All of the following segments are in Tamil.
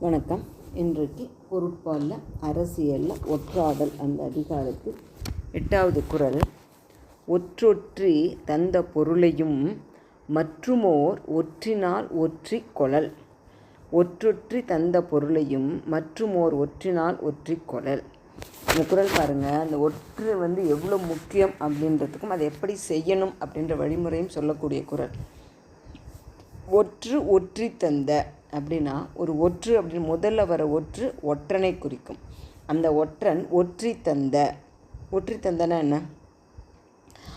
வணக்கம். இன்றைக்கு பொருட்பாலில் அரசியலில் ஒற்றாடல் அந்த அதிகாரத்தில். எட்டாவது குறள் ஒற்றொற்றி தந்த பொருளையும் மற்றுமோர் ஒற்றினால் ஒற்றி கொழல். ஒற்றொற்றி தந்த பொருளையும் மற்றுமோர் ஒற்றினால் ஒற்றி கொழல். இந்த குறள் பாருங்கள் அந்த ஒற்று வந்து எவ்வளோ முக்கியம் அப்படின்றதுக்கும் அதை எப்படி செய்யணும் அப்படின்ற வழிமுறையும் சொல்லக்கூடிய குறள் ஒற்று ஒற்றி தந்த அப்படின்னா ஒரு ஒற்று அப்படின்னு முதல்ல வர ஒற்று ஒற்றனை குறிக்கும். அந்த ஒற்றன் ஒற்றி தந்த. ஒற்றி தந்தனா என்ன?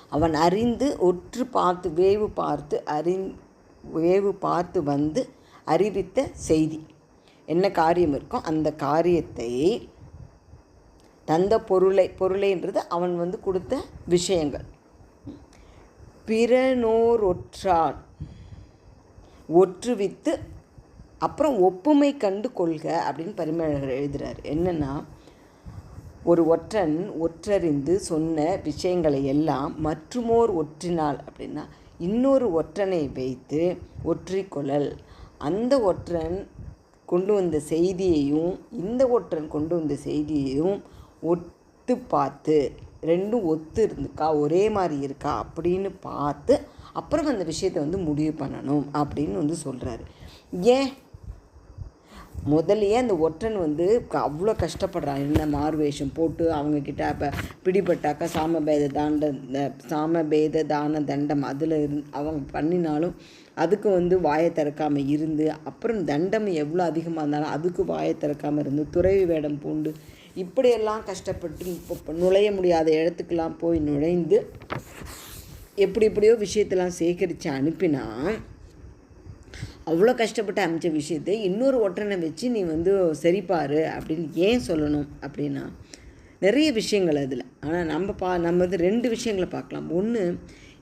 அவன் அறிந்து ஒற்று பார்த்து வேவு பார்த்து அறிந் வேவு பார்த்து வந்து அறிவித்த செய்தி. என்ன காரியம் இருக்கோ அந்த காரியத்தை தந்த பொருளை பொருளைன்றது அவன் வந்து கொடுத்த விஷயங்கள். பிறனோரொற்றான் ஒற்றுவித்து அப்புறம் ஒப்புமை கண்டு கொள்க அப்படின்னு பரிமழகர் எழுதுகிறார் என்னென்னா ஒரு ஒற்றன் ஒற்றறிந்து சொன்ன விஷயங்களை எல்லாம் மற்றுமோர் ஒற்றினால் அப்படின்னா இன்னொரு ஒற்றனை வைத்து ஒற்றிக்கொள்ளல். அந்த ஒற்றன் கொண்டு வந்த செய்தியையும் இந்த ஒற்றன் கொண்டு வந்த செய்தியையும் ஒத்து பார்த்து ரெண்டும் ஒத்து இருந்துக்கா ஒரே மாதிரி இருக்கா அப்படின்னு பார்த்து அப்புறம் அந்த விஷயத்தை வந்து முடிவு பண்ணணும் அப்படின்னு வந்து சொல்கிறாரு ஏன்? முதல்லையே அந்த ஒற்றன் வந்து அவ்வளோ கஷ்டப்படுறான். என்ன மார்வேஷம் போட்டு அவங்கக்கிட்ட அப்போ பிடிபட்டாக்கா சாமபேத தாண்ட சாமபேத தான தண்டம் அதில் இருந்து அவங்க பண்ணினாலும் அதுக்கு வந்து வாயை திறக்காமல் இருந்து அப்புறம் தண்டம் எவ்வளோ அதிகமாக இருந்தாலும் அதுக்கு வாயை திறக்காமல் இருந்து துறவி வேடம் பூண்டு இப்படியெல்லாம் கஷ்டப்பட்டு இப்போ நுழைய முடியாத இடத்துக்கெல்லாம் போய் நுழைந்து எப்படி எப்படியோ விஷயத்தெல்லாம் சேகரித்து அனுப்பினா அவ்வளோ கஷ்டப்பட்டு அமைச்ச விஷயத்தை இன்னொரு ஒற்றனை வச்சு நீ வந்து சரிப்பார் அப்படின்னு ஏன் சொல்லணும் அப்படின்னா நிறைய விஷயங்கள் அதில். ஆனால் நம்ம பா நம்ம வந்து ரெண்டு விஷயங்களை பார்க்கலாம். ஒன்று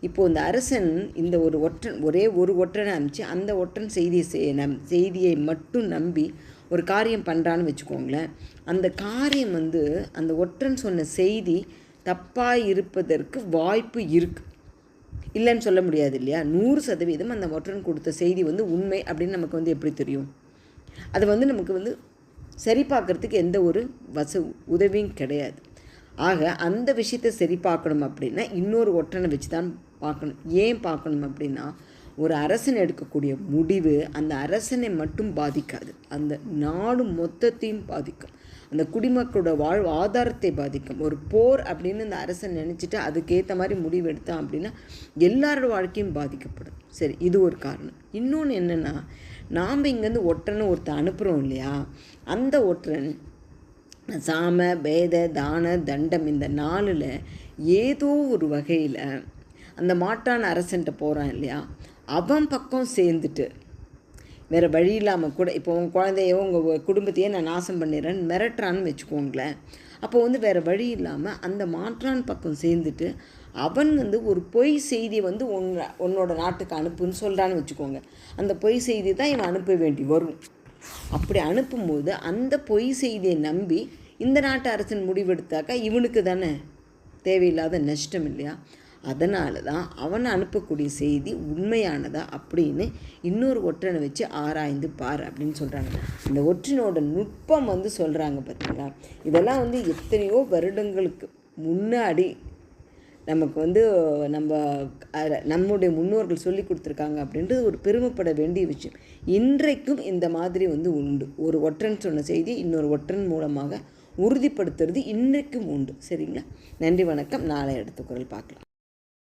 இப்போது இந்த அரசன் இந்த ஒரு ஒற்றன் ஒரே ஒரு ஒற்றனை அமைச்சு அந்த ஒற்றன் செய்தியை செய் நம் செய்தியை மட்டும் நம்பி ஒரு காரியம் பண்ணுறான்னு வச்சுக்கோங்களேன். அந்த காரியம் வந்து அந்த ஒற்றன் சொன்ன செய்தி தப்பாக இருப்பதற்கு வாய்ப்பு இருக்குது இல்லைன்னு சொல்ல முடியாது இல்லையா? நூறு சதவீதம் அந்த ஒற்றன் கொடுத்த செய்தி வந்து உண்மை அப்படின்னு நமக்கு வந்து எப்படி தெரியும்? அது வந்து நமக்கு வந்து சரி பார்க்குறதுக்கு எந்த ஒரு வச உதவியும் கிடையாது. ஆக அந்த விஷயத்தை சரி பார்க்கணும் அப்படின்னா இன்னொரு ஒற்றனை வச்சு தான் பார்க்கணும். ஏன் பார்க்கணும் அப்படின்னா ஒரு அரசன் எடுக்கக்கூடிய முடிவு அந்த அரசனை மட்டும் பாதிக்காது. அந்த நாடு மொத்தத்தையும் பாதிக்கும். அந்த குடிமக்களோட வாழ்வு ஆதாரத்தை பாதிக்கும். ஒரு போர் அப்படின்னு இந்த அரசன் நினச்சிட்டு அதுக்கேற்ற மாதிரி முடிவு எடுத்தான் அப்படின்னா எல்லாரோட வாழ்க்கையும் பாதிக்கப்படும். சரி இது ஒரு காரணம். இன்னொன்று என்னென்னா நாம் இங்கேருந்து ஒற்றனை ஒருத்தர் அனுப்புகிறோம் இல்லையா? அந்த ஒற்றன் சாம பேத தான தண்டம் இந்த நாளில் ஏதோ ஒரு வகையில் அந்த மாட்டான் அரசன்ட்ட போகிறான் இல்லையா? அவன் பக்கம் சேர்ந்துட்டு வேறு வழி இல்லாமல் கூட இப்போ உங்கள் குழந்தையோ உங்கள் குடும்பத்தையே நான் நாசம் பண்ணிடுறேன்னு மிரட்டுறான்னு வச்சுக்கோங்களேன். அப்போ வந்து வேறு வழி இல்லாமல் அந்த மாற்றான் பக்கம் சேர்ந்துட்டு அவன் வந்து ஒரு பொய் செய்தி வந்து உன் உன்னோட நாட்டுக்கு அனுப்புன்னு சொல்கிறான்னு வச்சுக்கோங்க. அந்த பொய் செய்தி தான் இவன் அனுப்ப வேண்டி வரும். அப்படி அனுப்பும்போது அந்த பொய் செய்தியை நம்பி இந்த நாட்டு அரசன் முடிவெடுத்தாக்கா இவனுக்கு தானே தேவையில்லாத நஷ்டம் இல்லையா? அதனால தான் அவன் அனுப்பக்கூடிய செய்தி உண்மையானதா அப்படின்னு இன்னொரு ஒற்றனை வச்சு ஆராய்ந்து பார் அப்படின்னு சொல்கிறாங்க இந்த ஒற்றினோட நுட்பம் வந்து சொல்கிறாங்க பார்த்தீங்களா இதெல்லாம் வந்து எத்தனையோ வருடங்களுக்கு முன்னாடி நமக்கு வந்து நம்ம நம்முடைய முன்னோர்கள் சொல்லி கொடுத்துருக்காங்க அப்படின்றது ஒரு பெருமைப்பட வேண்டிய விஷயம். இன்றைக்கும் இந்த மாதிரி வந்து உண்டு. ஒரு ஒற்றன் சொன்ன செய்தி இன்னொரு ஒற்றன் மூலமாக உறுதிப்படுத்துறது இன்றைக்கும் உண்டு. சரிங்களா? நன்றி வணக்கம். நாளை அடுத்த குரல் பார்க்கலாம்.